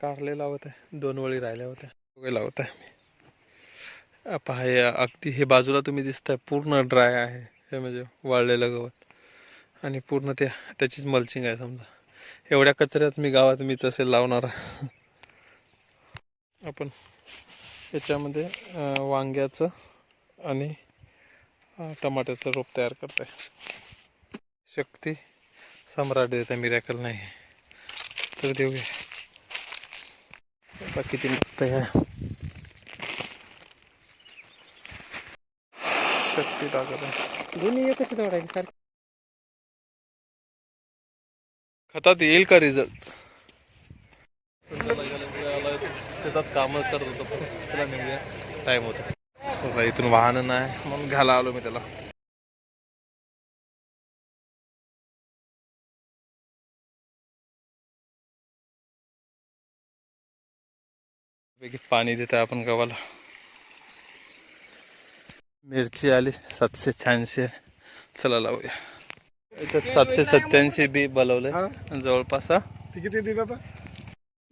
कारले लावत आहे. दोन वळी राहिल्या होत्या. दोघे लावत आहे मी. पहा हे अगदी हे बाजूला तुम्ही दिसताय. पूर्ण ड्राय आहे. हे म्हणजे वाळलेलं गवत. आणि पूर्ण ते त्याचीच मल्चिंग आहे समजा. एवढ्या कचऱ्यात मी गावात मीच असेल लावणार. आपण याच्यामध्ये वांग्याचं आणि टमाट्याचं रोप तयार करत आहे शक्ती सम्राट देत आहे. मिरॅकल नाही. तर देऊया बघा किती मस्त आहे. शक्ती टाकत आहे. दोन्ही एकच तोडायचे सारखे. खतात येईल का रिझल्ट शेतात काम करत होतो पण निघूया. टाइम होता. बघा इथून वाहन नाही म्हणून घ्यायला आलो मी त्याला. पाणी देत आपण गव्हाला. मिरची आली सातशे शहाऐंशी. आहे. चला लावूया. याच्यात सातशे सत्याऐंशी बी बोलवले हा? जवळपास हा? किती दिलं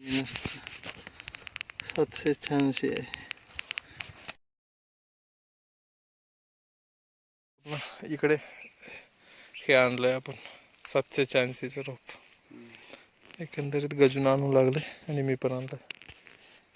minus सातशे शहाऐंशी. आहे इकडे हे आणलंय आपण. सातशे शहाऐंशीचं रोप. एकंदरीत गजून आणू लागले आणि मी पण आणलं